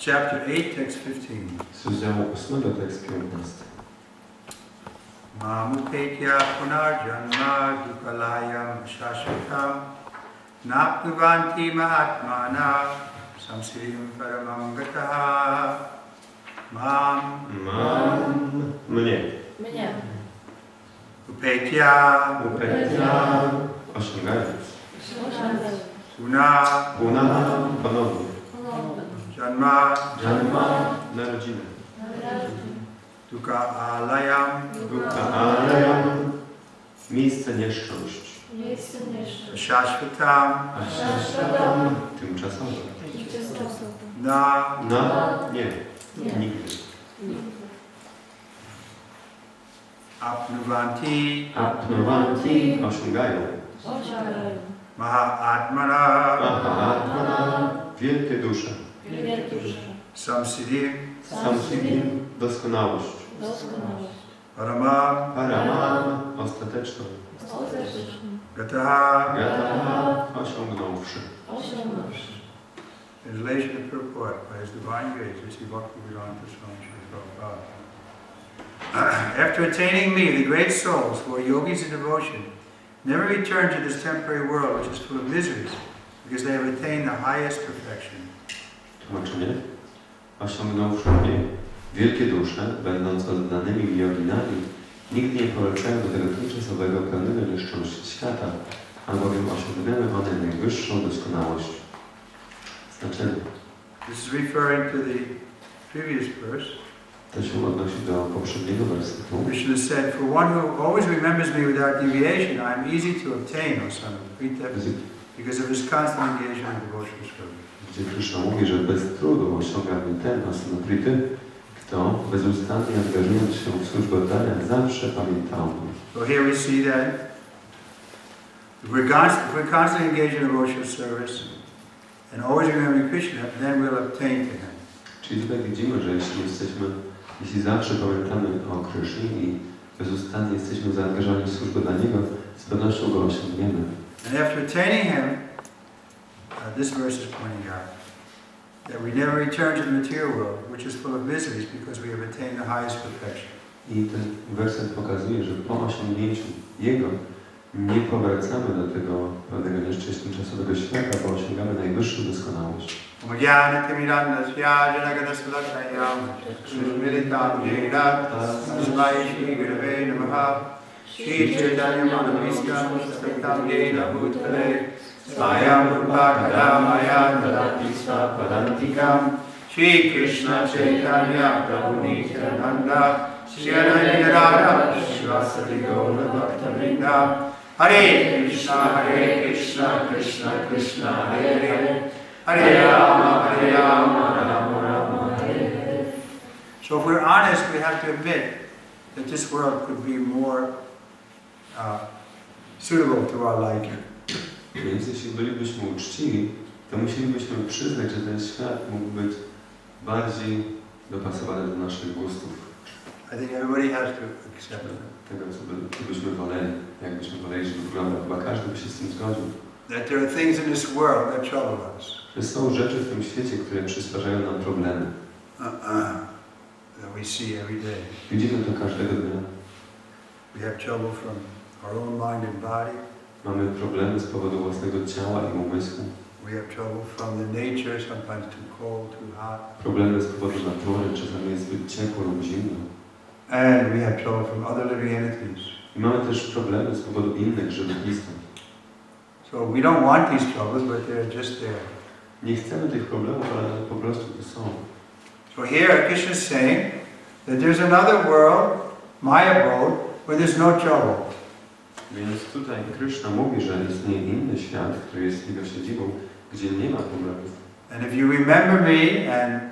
chapter 8, text 15. Z rozdziału 8, tekst 15. Mamupetya punarjanma dukalayam shashvatam napnuvanti mahatmana samsirim paramam gataha mam Mam mnie. Mnie. upetya Upetya osiągając. puna Puna ponownie. Janma Janma narodziny. duka alayam Duka alejam. Miejsce nieszczęść. Miejsce nieszczęść. shashvatam Ashram tymczasowe. na Na nie. Nie. Nigdy. apnuvanti Apnowanti osiągają. Osiągają. mahatmana Mahatmana wielkie dusze. Wielkie dusze. samsirim Samsidim doskonałość. Doskonałość. paramam Paramam ostateczną. Gataha Gataha osiągnąwszy. Osiągnąwszy. Translation of purport by His Divine Grace, Sri Bhaktivedanta Swami Srila Prabhupada. After attaining me, the great souls who are yogis in devotion never return to this temporary world which is full of miseries because they have attained the highest perfection. Tłumaczenie. Osiągnąwszy mnie, wielkie dusze, będąc oddanymi joginami, nigdy nie powracają do tego tymczasowego, pełnego nieszczęścia świata, albowiem osiągnęły one najwyższą doskonałość. Znaczenie. This is referring to the previous verse. To się odnosi do poprzedniego wersetu. Krishna said, For one who always remembers me without deviation, I am easy to obtain, O son of Prita, Engagement in devotional service. gdzie Krishna mówi, że bez trudu osiąga mnie ten asanapryty, kto bezustannie angażując się w służbę oddania zawsze pamiętał mnie. So here we see that if we're, const- if we're constantly engaged in devotional service and always remembering Krishna, then we'll obtain to Him. Czyli tutaj widzimy, że jeśli jesteśmy, jeśli zawsze pamiętamy o Krysznie i bezustannie jesteśmy zaangażowani w służbę dla Niego, z pewnością Go osiągniemy. And after attaining Him, uh, this verse is pointing out that we never return to the material world, which is full of miseries because we have attained the highest perfection. I ten werset pokazuje, że po osiągnięciu Jego nie powracamy do tego pewnego nieszczęścia tymczasowego świata, bo osiągamy najwyższą doskonałość. Tasmai Krishna Chaitanya Prabhu Nityananda. Radha Shivasati Gaura Bhakta Vrinda. Hare Krishna Hare Krishna Krishna Krishna Hare Hare. Hare Rama Hare Rama Rama Rama Hare. So if we're honest, we have to admit that this world could be more suitable to our liking. Więc jeśli bylibyśmy uczciwi, to musielibyśmy przyznać, że ten świat mógł być bardziej dopasowany do naszych gustów, I think everybody has to accept it. tego, co, by, byśmy woleli, jakbyśmy woleli, żeby wyglądał. Chyba każdy by się z tym zgodził. That there are things in this world that trouble us. Że są rzeczy w tym świecie, które przysparzają nam problemy. Uh-uh. That we see every day. Widzimy to każdego dnia. We have trouble from our own mind and body. Mamy problemy z powodu własnego ciała i umysłu. We have trouble from the nature, sometimes too cold, too hot. Problemy z powodu natury, czasami jest zbyt ciepło lub zimno. And we have trouble from other living entities. I mamy też problemy z powodu innych żywych istot. So we don't want these troubles, but they're just there. Nie chcemy tych problemów, ale po prostu tu są. So here Krishna is saying that there's another world, my abode, where there's no trouble. Więc tutaj Krishna mówi, że istnieje inny świat, który jest jego siedzibą, gdzie nie ma problemów. And if you remember me and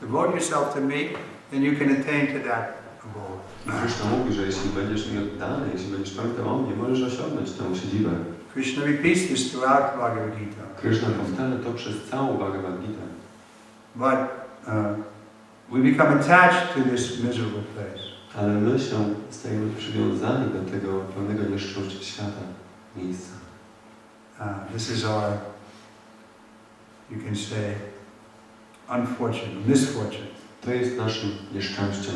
devote yourself to me, then you can attain to that abode. Krishna mówi, że jeśli będziesz mi oddany, jeśli będziesz pamiętał o mnie, możesz osiągnąć tę siedzibę. Krishna repeats this throughout Bhagavad Gita. Krishna powtarza to przez całą Bhagavad Gita. But uh, we become attached to this miserable place. Ale my się stajemy przywiązani do tego pełnego nieszczęścia świata, miejsca. Uh, this is our, you can say, unfortunate, misfortune. To jest naszym nieszczęściem.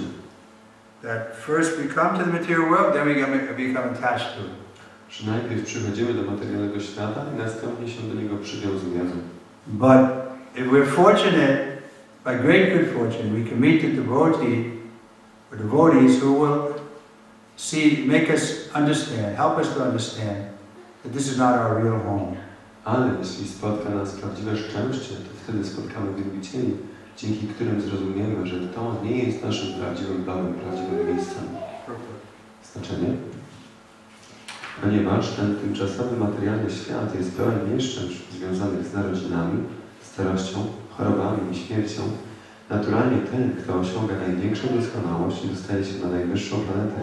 That first we come to the material world, then we become, become attached to it. Że najpierw przychodzimy do materialnego świata i następnie się do niego przywiązujemy. But if we're fortunate, by great good fortune, we can meet the devotee or devotees who will see, make us understand, help us to understand that this is not our real home. Ale jeśli spotka nas prawdziwe szczęście, to wtedy spotkamy wielbicieli, dzięki którym zrozumiemy, że to nie jest naszym prawdziwym domem, prawdziwym miejscem. Znaczenie? Ponieważ ten tymczasowy materialny świat jest pełen nieszczęść związanych z narodzinami, starością, chorobami i śmiercią, naturalnie ten, kto osiąga największą doskonałość i dostaje się na najwyższą planetę,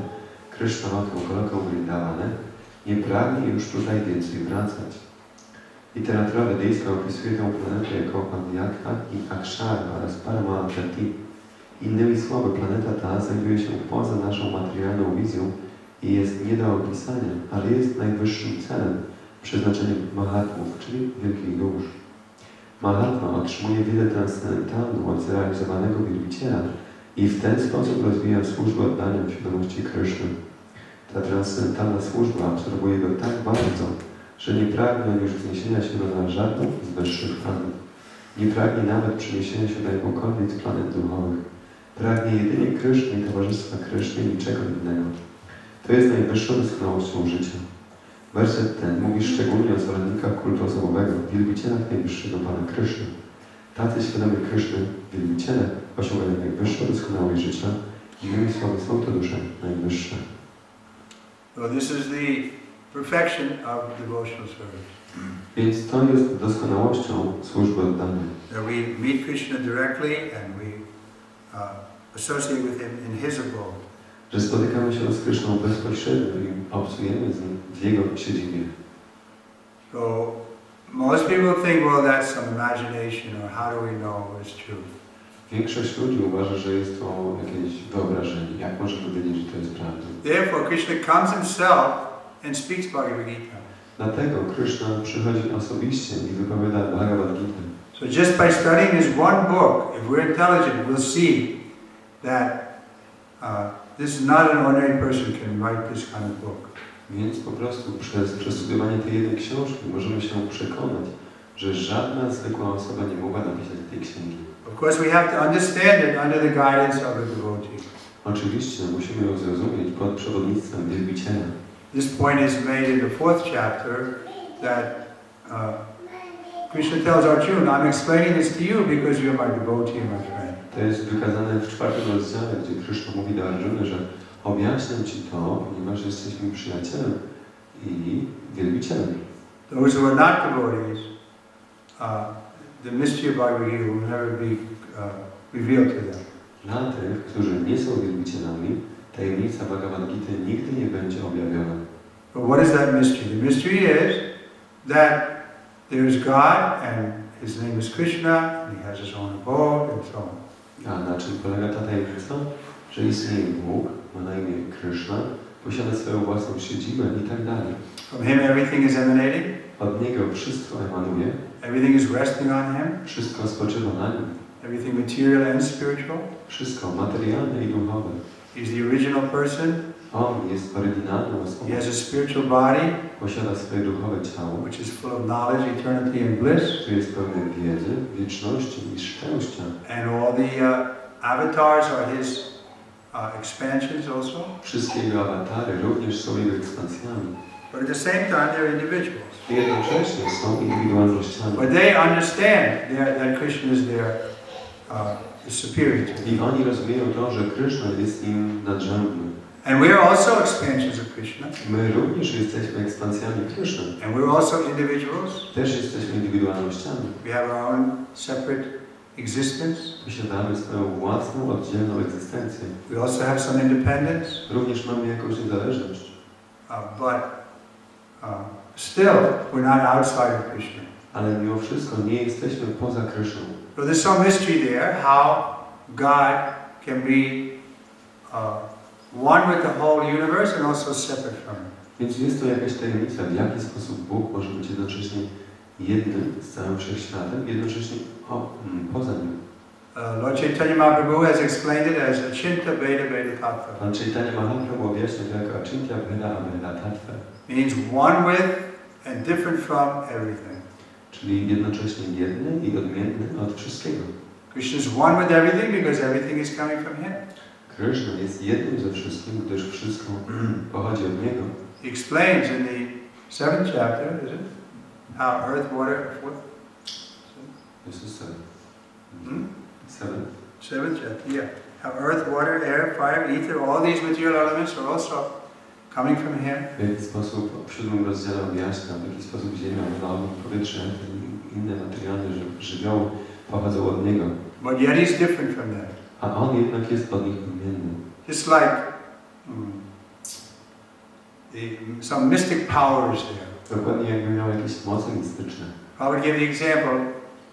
Kryształatą Koloką Vrindavanę, nie pragnie już tutaj więcej wracać. Literatura wedyjska opisuje tę planetę jako Avyaka i Akshara oraz Paramatati. Innymi słowy, planeta ta znajduje się poza naszą materialną wizją i jest nie do opisania, ale jest najwyższym celem, przeznaczeniem Mahatmów, czyli wielkich dusz. Mahatma otrzymuje wiele transcendentalną od zrealizowanego wielbiciela i w ten sposób rozwija służbę oddania świadomości Kryszny. Ta transcendentalna służba absorbuje go tak bardzo, że nie pragnie już wzniesienia się na żadną z wyższych planów. Nie pragnie nawet przeniesienia się na jakąkolwiek z planet duchowych. Pragnie jedynie Kryszny i towarzystwa Kryszny niczego innego. To jest najwyższą doskonałością życia. Werset ten mówi szczególnie o zwolennikach kultu osobowego, wielbicielach najwyższego Pana Kryszny. Tacy świadomi Kryszny, wielbiciele, osiągają najwyższą doskonałość życia, innymi słowy są to dusze najwyższe. This is the perfection of devotional service. Więc to jest doskonałością służby oddanej. That we meet Krishna directly and we uh, associate with him in his abode. Że spotykamy się z Kryszną bezpośrednio i obcujemy z Nim w Jego siedzibie. So most people think, well, that's some imagination, or how do we know it's true? Większość ludzi uważa, że jest to jakieś wyobrażenie. Jak możemy wiedzieć, że to jest prawda? Therefore, Krishna comes himself and speaks Bhagavad Gita. Dlatego Kryszna przychodzi osobiście i wypowiada Bhagavad Gita. So just by studying this one book, if we're intelligent, we'll see that uh, this is not an ordinary person can write this kind of book. Więc po prostu przez przestudiowanie tej jednej książki możemy się przekonać, że żadna zwykła osoba nie mogła napisać tej księgi. Of course, we have to understand it under the guidance of a devotee. Oczywiście musimy ją zrozumieć pod przewodnictwem wielbiciela. This point is made in the fourth chapter that uh, Krishna tells Arjuna, I'm explaining this to you because you're my devotee and my friend. To jest wykazane w czwartym rozdziale, gdzie Krishna mówi do Arjuny, że objaśniam Ci to, ponieważ jesteś mi przyjacielem i wielbicielem. Those who are not devotees, uh, the mystery of Bhagavad Gita will never be uh, revealed to them. Dla tych, którzy nie są wielbicielami, tajemnica Bhagavad Gita nigdy nie będzie objawiona. But what is that mystery? The mystery is that there is God and His name is Krishna and He has His own abode and so on. A na czym polega ta tajemnica? Że istnieje Bóg, ma na imię Krishna, posiada swoją własną siedzibę i tak dalej. From Him everything is emanating, Od Niego wszystko emanuje, everything is resting on Him, wszystko spoczywa na Nim, everything material and spiritual. wszystko materialne i duchowe. He's the original person. On jest oryginalną osobą, He has a spiritual body posiada swoje duchowe ciało, which is full of knowledge, eternity, and bliss. które jest pełne wiedzy, wieczności i szczęścia. And all the uh, avatars are His uh, expansions also. Wszystkie Jego awatary również są Jego ekspansjami. But at the same time, they're individuals. Jednocześnie są indywidualnościami. But they understand that Krishna is their uh, superior. I oni rozumieją to, że Krishna jest im nadrzędny. And we are also expansions of Krishna. My również jesteśmy ekspansjami Krishna. And we're also individuals. Też jesteśmy indywidualnościami. We have our own separate existence. Posiadamy swoją własną, oddzielną egzystencję. We also have some independence. Również mamy jakąś niezależność. Uh, but uh, still, we're not outside of Krishna. Ale mimo wszystko nie jesteśmy poza Kryszną. So there's some mystery there how God can be uh, one with the whole universe and also separate from it. Więc jest to jakaś tajemnica, w jaki sposób Bóg może być jednocześnie jednym z całym wszechświatem, jednocześnie o, mm, poza nim. Uh, Lord Chaitanya Mahaprabhu has explained it as Achinta Veda Veda Tattva. Pan Chaitanya Mahaprabhu objaśnia to jako Achintya Bheda Abheda Tattva, Means one with and different from everything. czyli jednocześnie jedny i odmienny od wszystkiego. Krishna is one with everything because everything is coming from Him. Krishna jest jednym ze wszystkim, gdyż wszystko pochodzi od Niego. He explains in the seventh chapter, is it? How earth, water, what? This is seven. Hmm? Seven. Seventh chapter, yeah. How earth, water, air, fire, ether, all these material elements are also coming from Him. W jaki sposób siódmym rozdziale objaśnia, w jaki sposób ziemia, woda, powietrze inne materialne ży- żywioły pochodzą od Niego. But yet He's different from them. A On jednak jest od nich odmienny. Just like mm, the, some mystic powers there. Dokładnie jakby miał jakieś moce mistyczne. I would give the example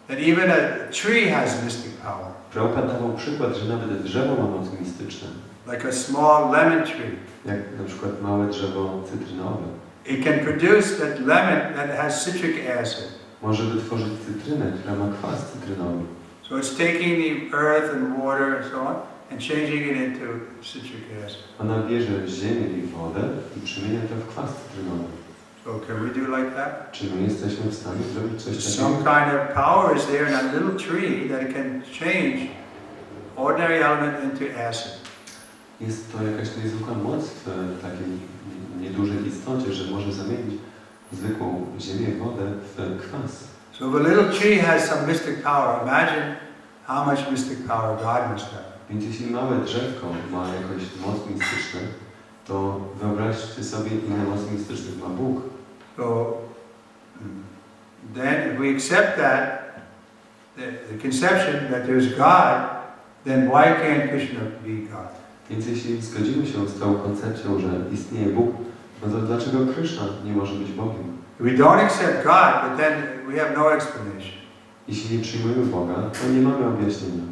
that even a tree has mystic power, Prabhupada dawał przykład, że nawet drzewo ma moce mistyczne. like a small lemon tree. Jak na przykład małe drzewo cytrynowe. It can produce that lemon that has citric acid. Może wytworzyć cytrynę, która ma kwas cytrynowy. So it's taking the earth and water and so on and changing it into citric acid. Ona bierze ziemię i wodę i przemienia to w kwas cytrynowy. So can we do like that? Czy my jesteśmy w stanie zrobić coś takiego? Some kind of power is there in that little tree that it can change ordinary element into acid. Jest to jakaś niezwykła moc w takiej niedużej istocie, że może zamienić zwykłą ziemię, wodę w kwas. So if a little tree has some mystic power, imagine how much mystic power God must have. Więc jeśli małe drzewko ma jakąś moc mistyczną, to wyobraźcie sobie, ile mocy mistycznych ma Bóg. So then if we accept that, the, the conception that there's God, then why can't Krishna be God? Więc jeśli zgodzimy się z tą koncepcją, że istnieje Bóg, no to dlaczego Krishna nie może być Bogiem? We don't accept God, but then we have no explanation. Jeśli nie przyjmujemy Boga, to nie mamy objaśnienia.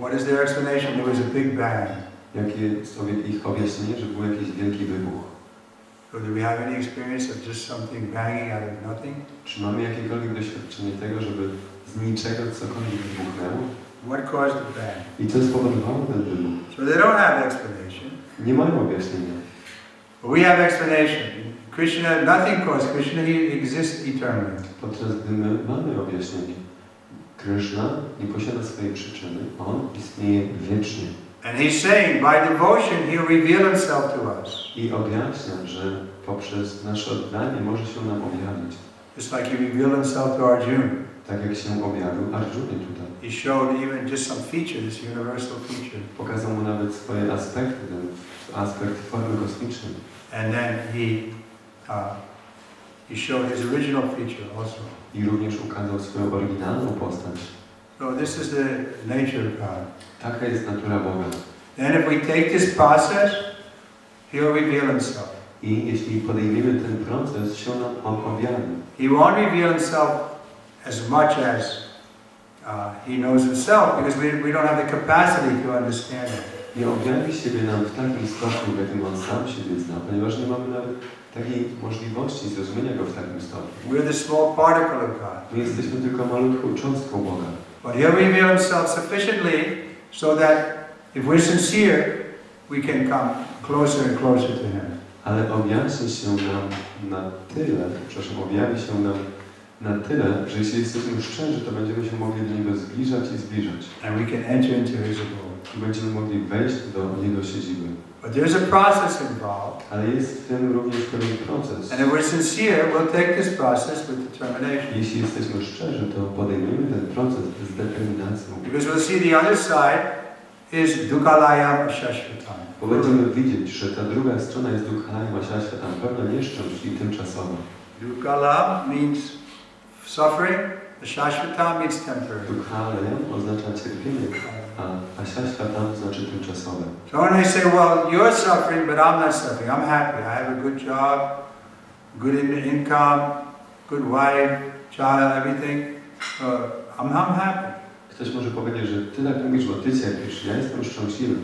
What is their explanation? There was a big bang. Jakie jest ich objaśnienie, że był jakiś wielki wybuch? Do we have any experience of just something banging out of nothing? Czy mamy jakiekolwiek doświadczenie tego, żeby z niczego cokolwiek wybuchnęło? What caused the bang? I co spowodowało ten wybuch? So they don't have explanation. Nie mają objaśnienia. We have explanation. Krishna, nothing caused Krishna, he exists eternally. Podczas gdy my mamy objaśnienie. Krishna nie posiada swojej przyczyny, On istnieje wiecznie. And he's saying, by devotion, he'll reveal himself to us. I objaśnia, że poprzez nasze oddanie może się nam objawić. Just like he revealed himself to Arjuna. Tak jak się objawił Arjunie tutaj. He showed even just some feature, this universal feature. Pokazał mu nawet swoje aspekty, ten aspekt formy kosmicznej. And then he, uh, he showed his original feature also. I również ukazał swoją oryginalną postać. So this is the nature of God. Taka jest natura Boga. Then if we take this process, he'll reveal himself. I jeśli podejmiemy ten proces, się nam On objawi. He won't reveal himself as much as uh, he knows himself because we, we don't have the capacity to understand it. Nie objawi siebie nam w takim stopniu, w jakim On sam siebie zna, ponieważ nie mamy nawet takiej możliwości zrozumienia Go w takim stopniu. We're the small particle of God. My jesteśmy tylko malutką cząstką Boga. But he'll reveal himself sufficiently so that if we're sincere, we can come closer and closer to him. Ale objaśni się nam na tyle, przepraszam, objawi się nam na tyle, że jeśli jesteśmy szczerzy, to będziemy się mogli do Niego zbliżać i zbliżać. And we can enter into his abode. I będziemy mogli wejść do Jego siedziby. But there's a process involved. Ale jest w tym również pewien proces. And if we're sincere, we'll take this process with determination. Jeśli jesteśmy szczerzy, to podejmiemy ten proces z determinacją. Because we'll see the other side is dukalayam shashvatam. Bo będziemy widzieć, że ta druga strona jest Dukhalaya Masyaśwa, tam pełna nieszczęść i tymczasowa. Dukala means suffering, the shashvatam means temporary. Dukhalaya oznacza cierpienie, a tam znaczy tymczasowe. So when they say, well, you're suffering, but I'm not suffering, I'm happy. I have a good job, good in- income, good wife, child, everything. Uh, I'm, I'm happy. Ktoś może powiedzieć, że ty tak mówisz, bo ty cierpisz, ja jestem szczęśliwy.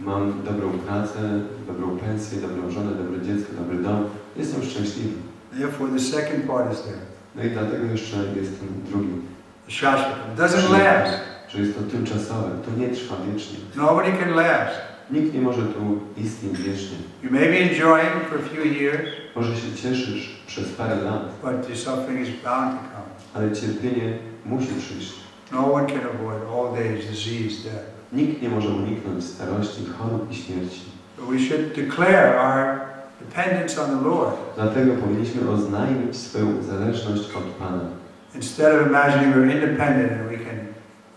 Mam dobrą pracę, dobrą pensję, dobrą żonę, dobre dziecko, dobry dom. Jestem szczęśliwy. Therefore, the second part is there, No i dlatego jeszcze jest ten drugi. shashvatam. Doesn't last. że jest to tymczasowe, to nie trwa wiecznie. Nobody can last. Nikt nie może tu istnieć wiecznie. You may be enjoying for a few years, Może się cieszysz przez parę lat, but the suffering is bound to come. ale cierpienie musi przyjść. No one can avoid old age, disease, death. Nikt nie może uniknąć starości, chorób i śmierci. But we should declare our dependence on the Lord Dlatego powinniśmy oznajmić swoją zależność od Pana, instead of imagining we're independent and we can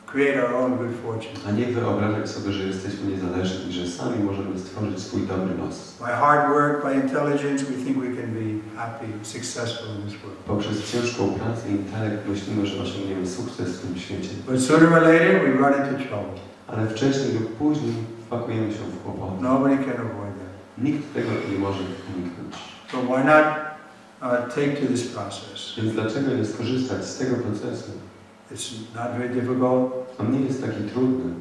create our own good fortune. a nie wyobrażać sobie, że jesteśmy niezależni i że sami możemy stworzyć swój dobry los. By hard work, by intelligence, we think we can be happy, successful in this world. Poprzez ciężką pracę i intelekt myślimy, że osiągniemy sukces w tym świecie, But sooner or later, we run into trouble. ale wcześniej lub później wpakujemy się w kłopoty. Nobody can avoid. Nikt tego nie może uniknąć. So why not uh, take to this process? Więc dlaczego nie skorzystać z tego procesu? It's not very difficult. On nie jest taki trudny.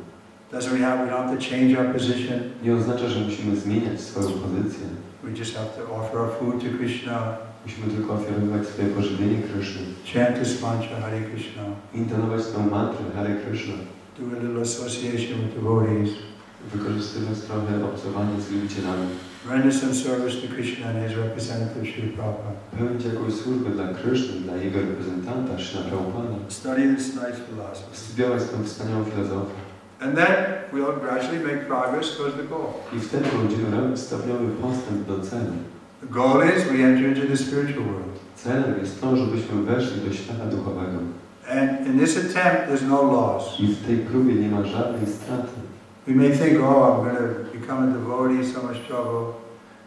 Doesn't have we don't have to change our position. Nie oznacza, że musimy zmieniać swoją pozycję. We just have to offer our food to Krishna, Musimy tylko ofiarowywać swoje pożywienie Kryszny, chant this mantra Hare Krishna, intonować tę mantrę Hare Krishna, do a little association with devotees, wykorzystywać trochę obcowanie z wielbicielami, render some service to Krishna and his representative Sri Prabhupada. pełnić jakąś służbę dla Kryszny, dla jego reprezentanta, Srila Prabhupada, Study this nice philosophy. studiować tę wspaniałą filozofię. And then we'll gradually make progress towards the goal. I wtedy będziemy robić stopniowy postęp do celu. The goal is we enter into the spiritual world. Celem jest to, żebyśmy weszli do świata duchowego. And in this attempt, there's no loss. I w tej próbie nie ma żadnej straty. We may think, oh, I'm going to become a devotee, so much trouble,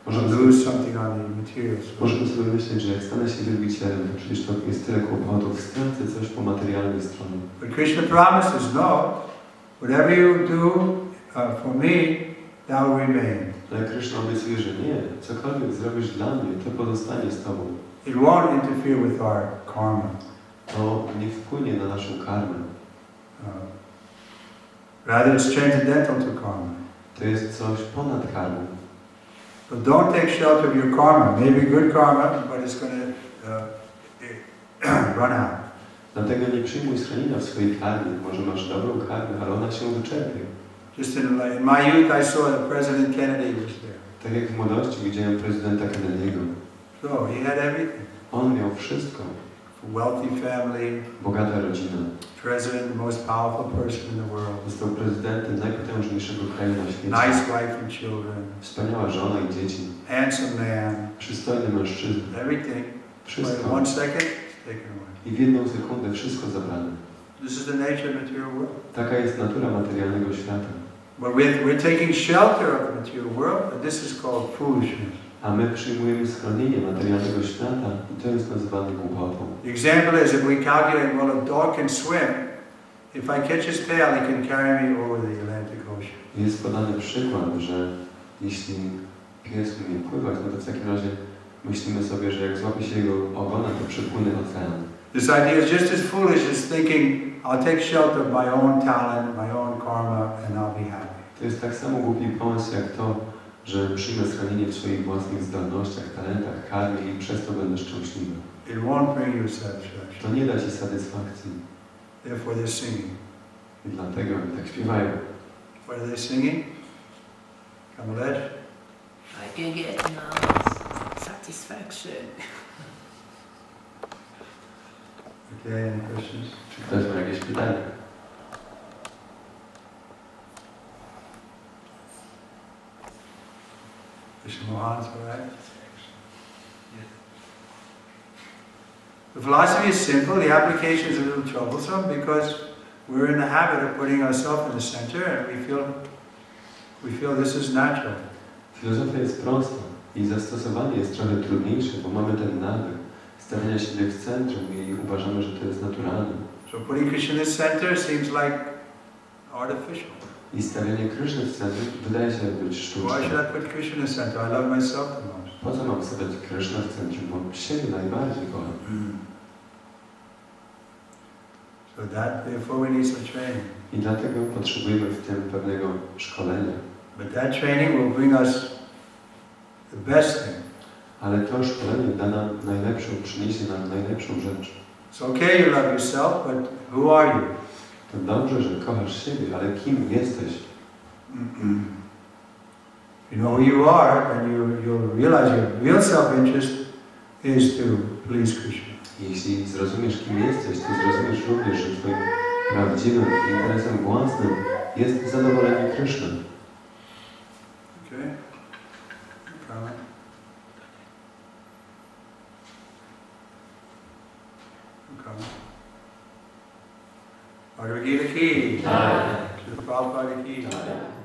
Możemy lose something on the materials. możemy sobie myśleć, że jak stanę się wielbicielem, to przecież to jest tyle kłopotów, stracę coś po materialnej stronie. But Krishna promises, no, whatever you do uh, for me, will remain. Ale Kryszna obiecuje, że nie, cokolwiek zrobisz dla mnie, to pozostanie z Tobą. It won't interfere with our karma. To nie wpłynie na naszą karmę. Uh, rather, it's transcendental to karma. To jest coś ponad karmą. But don't take shelter of your karma. Maybe good karma, but it's going to uh, run out. Dlatego nie przyjmuj schronienia w swojej karmie. Może masz dobrą karmę, ale ona się wyczerpie. Just in, in my youth, I saw that President Kennedy was there. Tak jak w młodości widziałem prezydenta Kennedy'ego. So he had everything. On miał wszystko. Wealthy family, Bogata rodzina. president, the most powerful person in the world. Został prezydentem najpotężniejszego kraju na świecie. Nice wife and children. Wspaniała żona i dzieci. Handsome man. Przystojny mężczyzna. Everything. In Wszystko. one second, taken away. I w jedną sekundę wszystko zabrane. This is the nature of material world. Taka jest natura materialnego świata. But we're, we're taking shelter of the material world, but this is called foolishness. A my przyjmujemy schronienie materialnego świata i to jest nazywane głupotą. The example is if we calculate, well, a dog can swim. If I catch his tail, he can carry me over the Atlantic Ocean. Jest podany przykład, że jeśli pies umie pływać, no to w takim razie myślimy sobie, że jak złapie się jego ogona, to przepłynie ocean. This idea is just as foolish as thinking, I'll take shelter of my own talent, my own karma, and I'll be happy. To jest tak samo głupi pomysł jak to, że przyjmę schronienie w swoich własnych zdolnościach, talentach, karmie i przez to będę szczęśliwy. It won't bring you satisfaction. To nie da ci satysfakcji. Therefore, they're singing. I dlatego oni tak śpiewają. What are they singing? Kamalesh? I can get no satisfaction. Okay, any questions? Czy ktoś ma jakieś pytania? All right? The philosophy is simple, the application is a little troublesome because we're in the habit of putting ourselves in the center and we feel, we feel this is natural. Filozofia jest prosta i zastosowanie jest trochę trudniejsze, bo mamy ten nawyk stawiania siebie w centrum i uważamy, że to jest naturalne. So putting Krishna in the center seems like artificial. I stawianie Kryszny w centrum wydaje się być Why sztuczne. should I put Krishna in the center? I love myself the most. Po co mam stawiać Krysznę w centrum? Bo siebie najbardziej kocham. So that, therefore we need some training. I dlatego potrzebujemy w tym pewnego szkolenia. But that training will bring us the best thing. Ale to szkolenie da nam najlepszą, przyniesie nam najlepszą rzecz. It's okay you love yourself, but who are you? To dobrze, że kochasz siebie, ale kim jesteś? You know who you are, and you, you'll realize your real self-interest is to please Krishna. Jeśli zrozumiesz, kim jesteś, to zrozumiesz również, że Twoim prawdziwym interesem własnym jest zadowolenie Kryszny. Okay? Bhagavad Gita ki. Aye. Srila Prabhupada ki.